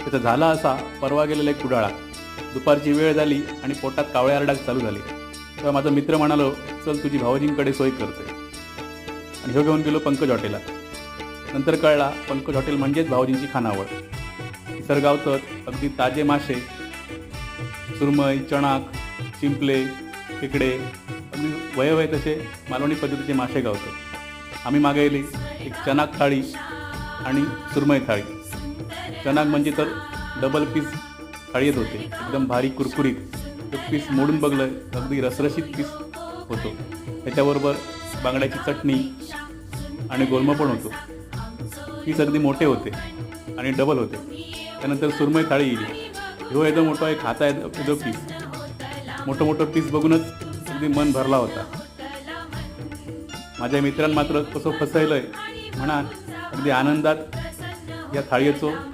तिथं झाला असा परवा गेलेला एक कुडाळा दुपारची वेळ झाली आणि पोटात कावळे आरडाग चालू झाली. तेव्हा माझा मित्र म्हणालो चल तुझी भावजींकडे सोय करते. आणि हे घेऊन गेलो पंकज हॉटेलात नंतर कळला पंकज हॉटेल म्हणजेच भावजींची खानावळ. निसर्गावतर अगदी ताजे मासे सुरमई चणाक शिंपले खेकडे अगदी वयवय तसे मालवणी पद्धतीचे मासे गावतात आम्ही मागवली एक चणाक थाळी आणि सुरमई थाळी. चणाक म्हणजे तर डबल पीस थाळी येत होते. एकदम भारी कुरकुरीत. तो पीस मोडून बघलं अगदी रसरशीत पीस होतो. त्याच्याबरोबर बांगड्याची चटणी आणि गोलमं पण होतो. पीस अगदी मोठे होते आणि डबल होते. त्यानंतर सुरमई थाळी येईल ह्यो एकदम मोठा एक खाता येतो पीस मोठं मोठं पीस बघूनच अगदी मन भरला होता. माझ्या मित्रांना मात्र कसं फसयलंय म्हणा अगदी आनंदात या थाळीचं